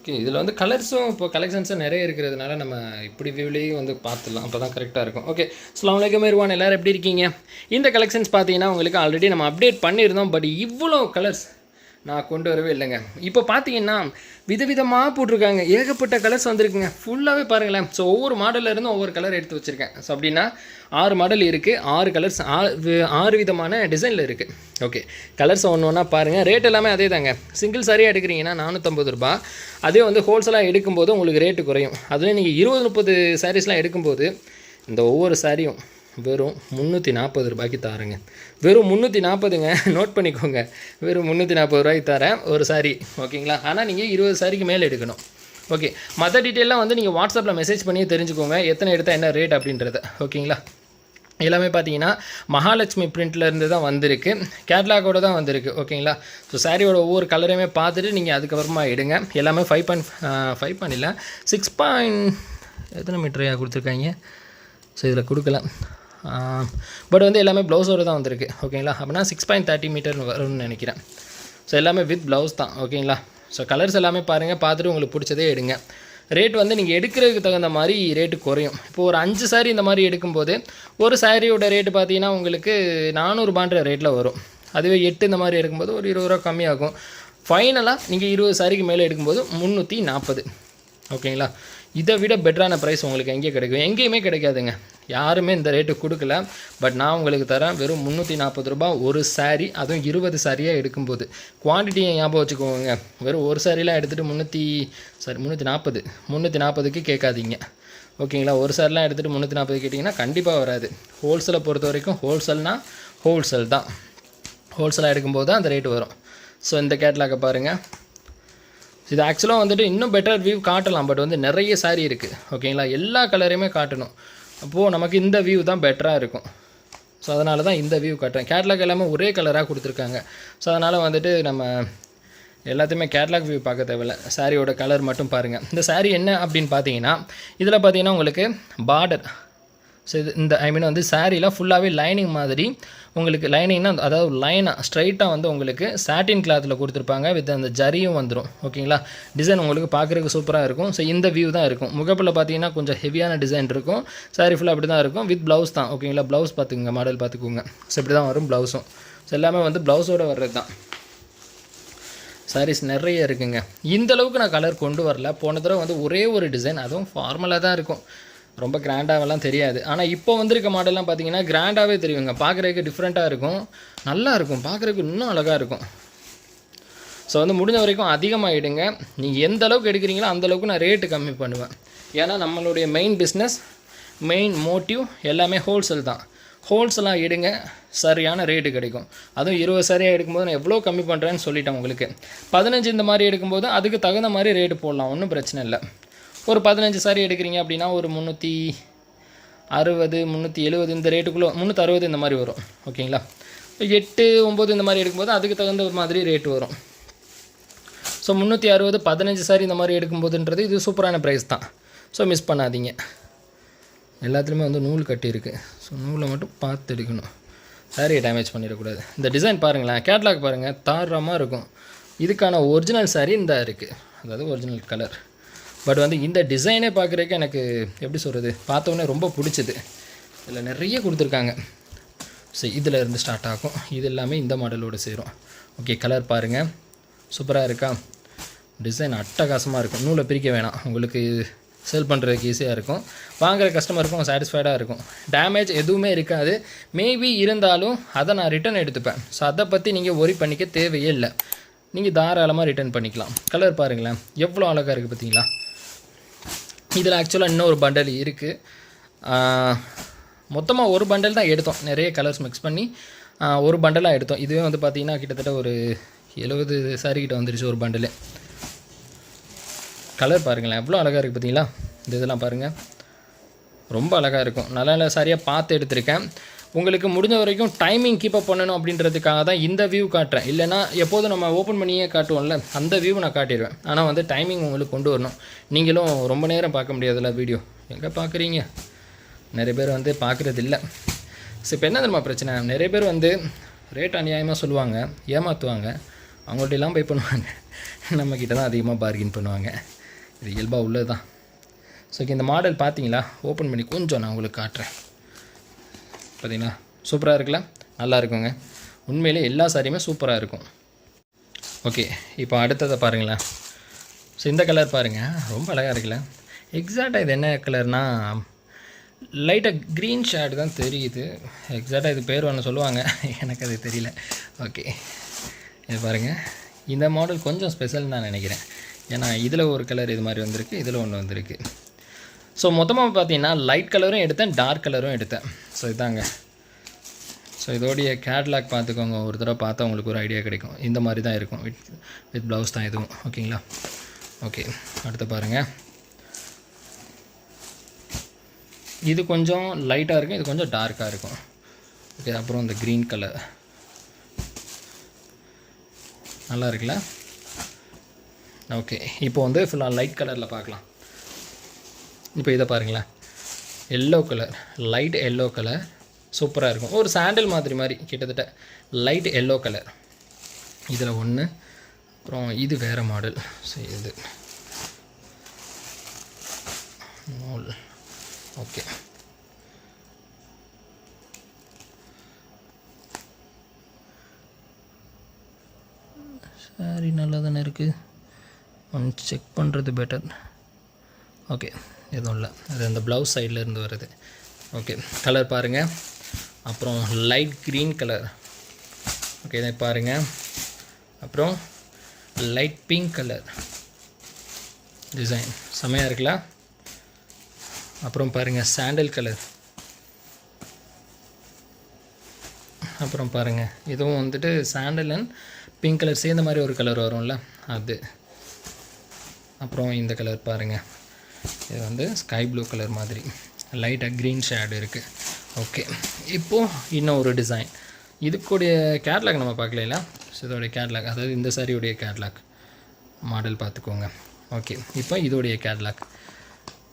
Okay இதில் வந்து கலர்ஸும் இப்போ கலெக்ஷன்ஸும் நிறைய இருக்கிறதுனால நம்ம இப்படி வியூலேயும் வந்து பார்த்துடலாம். அப்போ தான் கரெக்டாக இருக்கும். ஓகே அஸ்லாம் வலைக்கம் இருவான் எல்லோரும் எப்படி இருக்கீங்க? இந்த கலெக்ஷன்ஸ் பார்த்தீங்கன்னா உங்களுக்கு ஆல்ரெடி நம்ம அப்டேட் பண்ணியிருந்தோம். பட் இவ்வளோ கலர்ஸ் நான் கொண்டு வரவே இல்லைங்க. இப்போ பார்த்தீங்கன்னா விதவிதமாக போட்டிருக்காங்க. ஏகப்பட்ட கலர்ஸ் வந்திருக்குங்க. ஃபுல்லாகவே பாருங்களேன். ஸோ ஒவ்வொரு மாடல்லேருந்தும் ஒவ்வொரு கலர் எடுத்து வச்சுருக்கேன். ஸோ அப்படின்னா ஆறு மாடல் இருக்குது ஆறு கலர்ஸ் ஆறு விதமான டிசைனில் இருக்குது ஓகே கலர்ஸ் ஒன்று ஒன்றா பாருங்கள் ரேட் எல்லாமே அதே தாங்க சிங்கிள் சாரியாக எடுக்கிறீங்கன்னா நானூற்றம்பது ரூபா அதே வந்து ஹோல்சேலாக எடுக்கும்போது உங்களுக்கு ரேட்டு குறையும். அதுலேயும் நீங்கள் இருபது முப்பது சாரீஸ்லாம் எடுக்கும்போது இந்த ஒவ்வொரு சாரியும் வெறும் முந்நூற்றி நாற்பது ரூபாய்க்கு தாரேங்க. வெறும் முந்நூற்றி நாற்பதுங்க நோட் பண்ணிக்கோங்க. வெறும் முந்நூற்றி நாற்பது ரூபாய்க்கு தரேன். ஒரு சாரி ஓகேங்களா ஆனால் நீங்கள் இருபது சாரிக்கு மேலே எடுக்கணும். ஓகே மற்ற டீட்டெயிலாம் வந்து நீங்கள் வாட்ஸ்அப்பில் மெசேஜ் பண்ணி தெரிஞ்சுக்கோங்க. எத்தனை எடுத்தால் என்ன ரேட் அப்படின்றத. ஓகேங்களா எல்லாமே பார்த்தீங்கன்னா மகாலட்சுமி பிரிண்ட்லேருந்து தான் வந்திருக்கு. கேட்லாகோட தான் வந்திருக்கு. ஓகேங்களா ஸோ சாரியோட ஒவ்வொரு கலரையுமே பார்த்துட்டு நீங்கள் அதுக்கப்புறமா எடுங்க. எல்லாமே ஃபைவ் பாயிண்ட் ஃபைவ் பாயிண்ட் இல்லை. சிக்ஸ் பாயிண்ட் எத்தனை மீட்டரையாக கொடுத்துருக்காங்க? ஸோ இதில் கொடுக்கலாம். பட் வந்து எல்லாமே ப்ளவுஸோடு தான் வந்திருக்கு ஓகேங்களா அப்படின்னா சிக்ஸ் பாயிண்ட் தேர்ட்டி மீட்டர் வரும்னு நினைக்கிறேன். ஸோ எல்லாமே வித் ப்ளவுஸ் தான் ஓகேங்களா ஸோ கலர்ஸ் எல்லாமே பாருங்கள் பார்த்துட்டு உங்களுக்கு பிடிச்சதே எடுங்க. ரேட் வந்து நீங்கள் எடுக்கிறதுக்கு தகுந்த மாதிரி ரேட்டு குறையும். இப்போ ஒரு அஞ்சு சாரீ இந்த மாதிரி எடுக்கும்போது ஒரு சாரியோட ரேட்டு பார்த்தீங்கன்னா உங்களுக்கு நானூறுபான்ற ரேட்டில் வரும். அதுவே எட்டு இந்த மாதிரி எடுக்கும்போது ஒரு இருபது ரூபா கம்மியாகும். ஃபைனலாக நீங்கள் இருபது சாரிக்கு மேலே எடுக்கும்போது முந்நூற்றி நாற்பது ஓகேங்களா இதை விட பெட்டரான ப்ரைஸ் உங்களுக்கு எங்கேயே கிடைக்கும். எங்கேயுமே கிடைக்காதுங்க. யாருமே இந்த ரேட்டு கொடுக்கல. பட் நான் உங்களுக்கு தரேன் வெறும் முந்நூற்றி நாற்பது ரூபா ஒரு சாரீ அதுவும் இருபது சாரியாக எடுக்கும்போது. குவான்டிட்டியை ஞாபகம் வச்சுக்கோங்க. வெறும் ஒரு சாரிலாம் எடுத்துகிட்டு முந்நூற்றி சாரி முந்நூற்றி நாற்பது முந்நூற்றி நாற்பதுக்கு கேட்காதீங்க. ஓகேங்களா ஒரு சாரிலாம் எடுத்துகிட்டு முந்நூற்றி நாற்பது கேட்டிங்கன்னா கண்டிப்பாக வராது. ஹோல்சேலை பொறுத்த வரைக்கும் ஹோல்சேல்னால் ஹோல்சேல் தான். ஹோல்சேலாக எடுக்கும்போது தான் அந்த ரேட்டு வரும். ஸோ இந்த கேட்லாக்கை பாருங்கள் இது ஆக்சுவலாக வந்துட்டு இன்னும் பெட்டர் வியூ காட்டலாம். பட் வந்து நிறைய சாரி இருக்குது ஓகேங்களா எல்லா கலரையுமே காட்டணும். அப்போது நமக்கு இந்த வியூ தான் பெட்டராக இருக்கும். ஸோ அதனால தான் இந்த வியூ காட்டுறேன். கேட்லாக் எல்லாமே ஒரே கலராக கொடுத்துருக்காங்க. ஸோ அதனால் வந்துட்டு நம்ம எல்லாத்தையுமே கேட்லாக் வியூ பார்க்க தேவையில்ல. சாரியோட கலர் மட்டும் பாருங்கள் இந்த சாரி என்ன அப்படின்னு பார்த்தீங்கன்னா இதில் பார்த்தீங்கன்னா உங்களுக்கு பார்டர் ஸோ இது இந்த ஐ மீன் வந்து சாரீலாம் ஃபுல்லாகவே லைனிங் மாதிரி உங்களுக்கு லைனிங்னா அதாவது லைனாக ஸ்ட்ரைட்டாக வந்து உங்களுக்கு சாட்டின் கிளாத்தில் கொடுத்துருப்பாங்க. வித் அந்த ஜரியும் வந்துடும் ஓகேங்களா டிசைன் உங்களுக்கு பார்க்குறதுக்கு சூப்பராக இருக்கும். ஸோ இந்த வியூ தான் இருக்கும். முகப்பில் பார்த்தீங்கன்னா கொஞ்சம் ஹெவியான டிசைன் இருக்கும். சாரீ ஃபுல்லாக அப்படி தான் இருக்கும். வித் ப்ளவுஸ் தான். ஓகேங்களா ப்ளவுஸ் பார்த்துக்குங்க. மாடல் பார்த்துக்கோங்க. ஸோ இப்படி தான் வரும் ப்ளவுஸும் ஸோ எல்லாமே வந்து ப்ளவுஸோடு வர்றது தான். சாரீஸ் நிறைய இருக்குங்க. இந்த அளவுக்கு நான் கலர் கொண்டு வரல. போன தடவை வந்து ஒரே ஒரு டிசைன் அதுவும் ஃபார்மலாக தான் இருக்கும். ரொம்ப கிராண்டாகலாம் தெரியாது. ஆனால் இப்போ வந்திருக்க மாடல்லாம் பார்த்தீங்கன்னா கிராண்டாகவே தெரியுங்க. பார்க்குறதுக்கு டிஃப்ரெண்ட்டாக இருக்கும். நல்லா இருக்கும். பார்க்குறதுக்கு இன்னும் அழகாக இருக்கும். ஸோ வந்து முடிஞ்ச வரைக்கும் அதிகமாகிடுங்க நீங்கள் எந்த அளவுக்கு எடுக்கிறீங்களோ அந்த அளவுக்கு நான் ரேட்டு கம்மி பண்ணுவேன். ஏன்னா நம்மளுடைய மெயின் பிஸ்னஸ் மெயின் மோட்டிவ் எல்லாமே ஹோல்சேல் தான். ஹோல்சேலாக எடுங்க. சரியான ரேட்டு கிடைக்கும். அதுவும் இருபது சரியாக எடுக்கும்போது நான் எவ்வளோ கம்மி பண்ணுறேன்னு சொல்லிட்டேன் உங்களுக்கு. பதினஞ்சு இந்த மாதிரி எடுக்கும்போது அதுக்கு தகுந்த மாதிரி ரேட்டு போடலாம். ஒன்றும் பிரச்சனை இல்லை. ஒரு பதினஞ்சு சாரி எடுக்கிறீங்க அப்படின்னா ஒரு முந்நூற்றி அறுபது முந்நூற்றி எழுபது இந்த ரேட்டுக்குள்ளே முந்நூற்றி அறுபது இந்த மாதிரி வரும். ஓகேங்களா எட்டு ஒம்பது இந்த மாதிரி எடுக்கும்போது அதுக்கு தகுந்த மாதிரி ரேட்டு வரும். ஸோ முந்நூற்றி அறுபது பதினஞ்சு சாரி இந்த மாதிரி எடுக்கும்போதுன்றது இது சூப்பரான ப்ரைஸ் தான். ஸோ மிஸ் பண்ணாதீங்க. எல்லாத்துலேயுமே வந்து நூல் கட்டியிருக்கு ஸோ நூலை மட்டும் பார்த்து எடுக்கணும். சாரியை டேமேஜ் பண்ணிடக்கூடாது. இந்த டிசைன் பாருங்களேன். கேட்லாக் பாருங்கள் தாராளமாக இருக்கும். இதுக்கான ஒரிஜினல் சாரி இந்த இருக்குது அதாவது ஒரிஜினல் கலர் பட் வந்து இந்த டிசைனே பார்க்குறதுக்கு எனக்கு எப்படி சொல்கிறது பார்த்தோன்னே ரொம்ப பிடிச்சிது. இதில் நிறைய கொடுத்துருக்காங்க. ஸோ இதில் இருந்து ஸ்டார்ட் ஆகும். இது எல்லாமே இந்த மாடலோடு சேரும். ஓகே கலர் பாருங்கள் சூப்பராக இருக்கா? டிசைன் அட்டகாசமாக இருக்கும். நூலை பிரிக்க வேணாம். உங்களுக்கு சேல் பண்ணுறதுக்கு ஈஸியாக இருக்கும். வாங்குகிற கஸ்டமருக்கும் சாட்டிஸ்ஃபைடாக இருக்கும். டேமேஜ் எதுவுமே இருக்காது. மேபி இருந்தாலும் அதை நான் ரிட்டர்ன் எடுத்துப்பேன். ஸோ அதை பற்றி நீங்கள் ஒரி பண்ணிக்க தேவையே இல்லை. நீங்கள் தாராளமாக ரிட்டர்ன் பண்ணிக்கலாம். கலர் பாருங்களேன். எவ்வளோ அழகாக இருக்குது பார்த்தீங்களா? இதில் ஆக்சுவலாக இன்னும் ஒரு பண்டல் இருக்குது மொத்தமாக ஒரு பண்டல் தான் எடுத்தோம். நிறைய கலர்ஸ் மிக்ஸ் பண்ணி ஒரு பண்டலாக எடுத்தோம். இதுவே வந்து பார்த்திங்கன்னா கிட்டத்தட்ட ஒரு எழுபது சாரி கிட்ட வந்துருச்சு ஒரு பண்டலு கலர் பாருங்களேன். எவ்வளோ அழகாக இருக்குது பார்த்தீங்களா இந்த இதெல்லாம் பாருங்கள் ரொம்ப அழகாக இருக்கும். நல்ல நல்ல சாரியாக பார்த்து எடுத்திருக்கேன். உங்களுக்கு முடிஞ்ச வரைக்கும் டைமிங் கீப்பப் பண்ணணும் அப்படின்றதுக்காக தான் இந்த வியூ காட்டுறேன். இல்லைனா எப்போதும் நம்ம ஓப்பன் பண்ணியே காட்டுவோம்ல அந்த வியூ நான் காட்டிடுவேன். ஆனால் வந்து டைமிங் உங்களுக்கு கொண்டு வரணும். நீங்களும் ரொம்ப நேரம் பார்க்க முடியாதுல்ல வீடியோ எங்கே பார்க்குறீங்க? நிறைய பேர் வந்து பார்க்குறது இல்லை ஸோ இப்போ என்ன தெரியுமா பிரச்சனை? நிறைய பேர் வந்து ரேட் அநியாயமாக சொல்லுவாங்க ஏமாற்றுவாங்க அவங்கள்ட்டெல்லாம் எல்லாம் பண்ணுவாங்க. நம்மக்கிட்ட தான் அதிகமாக பார்கின் பண்ணுவாங்க. இது இயல்பாக உள்ளது தான் ஸோ இந்த மாடல் பார்த்தீங்களா? ஓப்பன் பண்ணி கொஞ்சம் நான் உங்களுக்கு காட்டுறேன். பார்த்தீங்களா சூப்பராக இருக்குல்ல? நல்லா இருக்குங்க. உண்மையிலே எல்லா சாரியுமே சூப்பராக இருக்கும். ஓகே இப்போ அடுத்ததை பாருங்களேன். ஸோ இந்த கலர் பாருங்கள் ரொம்ப அழகாக இருக்குல்ல. எக்ஸாக்டாக இது என்ன கலர்னால் லைட்டாக க்ரீன் ஷேட் தான் தெரியுது. எக்ஸாக்டாக இது பேர் ஒன்று சொல்லுவாங்க. எனக்கு அது தெரியல. ஓகே இது பாருங்கள் இந்த மாடல் கொஞ்சம் ஸ்பெஷல் நான் நினைக்கிறேன். ஏன்னா இதில் ஒரு கலர் இது மாதிரி வந்திருக்கு இதில் ஒன்று வந்திருக்கு. ஸோ மொத்தமாக பார்த்தீங்கன்னா லைட் கலரும் எடுத்தேன் டார்க் கலரும் எடுத்தேன். ஸோ இதாங்க. ஸோ இதோடைய கேட்லாக் பார்த்துக்கோங்க. ஒரு தடவை பார்த்தா உங்களுக்கு ஒரு ஐடியா கிடைக்கும். இந்த மாதிரி தான் இருக்கும். வித் வித் ப்ளவுஸ் தான் இதுவும். ஓகேங்களா ஓகே அடுத்து பாருங்கள் இது கொஞ்சம் லைட்டாக இருக்கும். இது கொஞ்சம் டார்க்காக இருக்கும். ஓகே அப்புறம் இந்த க்ரீன் கலர் நல்லா இருக்குல்ல? ஓகே இப்போ வந்து ஃபுல்லாக லைட் கலரில் பார்க்கலாம். இப்போ இதை பாருங்களேன். Yellow colour light yellow colour சூப்பராக இருக்கும். ஒரு சாண்டில் மாதிரி மாதிரி கிட்டத்தட்ட லைட் எல்லோ கலர் இதில் ஒன்று அப்புறம் இது வேறு மாடல் ஸோ இது. நூல் ஓகே சாரி நல்லா தானே இருக்குது ஒன் செக் பண்ணுறது பெட்டர் ஓகே எதுவும் இல்லை. அது அந்த ப்ளவுஸ் சைடில் இருந்து வருது. ஓகே கலர் பாருங்கள் அப்புறம் லைட் க்ரீன் கலர் ஓகே இதை பாருங்கள் அப்புறம் லைட் பிங்க் கலர் டிசைன் செம்மையாக இருக்குல்ல? அப்புறம் பாருங்கள் சாண்டல் கலர் அப்புறம் பாருங்கள் இதுவும் வந்துட்டு சாண்டல் அண்ட் பிங்க் கலர் சேர்ந்த மாதிரி ஒரு கலர் வரும்ல? அது. அப்புறம் இந்த கலர் பாருங்கள் இது வந்து ஸ்கை ப்ளூ கலர் மாதிரி. லைட்டாக க்ரீன் ஷேடு இருக்குது ஓகே இப்போது இன்னும் ஒரு டிசைன் இதுக்குடைய கேட்லாக் நம்ம பார்க்கல ஸோ இதோடைய கேட்லாக் அதாவது இந்த சாரியுடைய கேட்லாக் மாடல் பார்த்துக்கோங்க. ஓகே இப்போ இதோடைய கேட்லாக்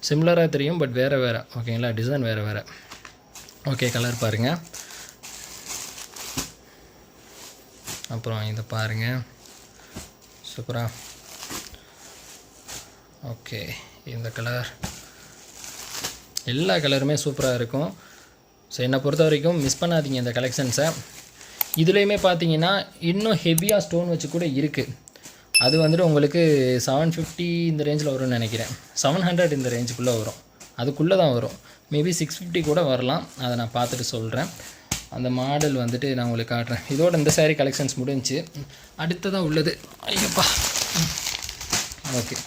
சிம்லராக தெரியும் பட் வேறு வேறு. ஓகேங்களா டிசைன் வேறு வேறு. ஓகே கலர் பாருங்கள் அப்புறம் இதை பாருங்கள் சூப்பராக ஓகே இந்த கலர் எல்லா கலருமே சூப்பராக இருக்கும். ஸோ என்னை பொறுத்த வரைக்கும் மிஸ் பண்ணாதீங்க இந்த கலெக்ஷன்ஸை இதுலேயுமே பார்த்தீங்கன்னா இன்னும் ஹெவியாக ஸ்டோன் வச்சு கூட இருக்குது அது வந்துட்டு உங்களுக்கு செவன் ஃபிஃப்டி இந்த ரேஞ்சில் வரும்னு நினைக்கிறேன். செவன் ஹண்ட்ரட் இந்த ரேஞ்சுக்குள்ளே வரும். அதுக்குள்ளே தான் வரும். மேபி சிக்ஸ் ஃபிஃப்டி கூட வரலாம். அதை நான் பார்த்துட்டு சொல்கிறேன் அந்த மாடல் வந்துட்டு நான் உங்களுக்கு காட்டுறேன். இதோட இந்த சாரீ கலெக்ஷன்ஸ் முடிஞ்சுச்சு அடுத்ததாக உள்ளது. ஐயப்பா. ஓகே.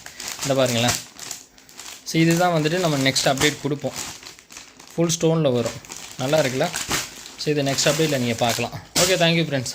இந்த பாருங்களேன். ஸோ இதுதான் வந்துட்டு நம்ம நெக்ஸ்ட் அப்டேட் கொடுப்போம். ஃபுல் ஸ்டோனில் வரும். நல்லா இருக்குல்ல? ஸோ இது நெக்ஸ்ட் அப்டேட்டில் நீங்கள் பார்க்கலாம். Okay thank you friends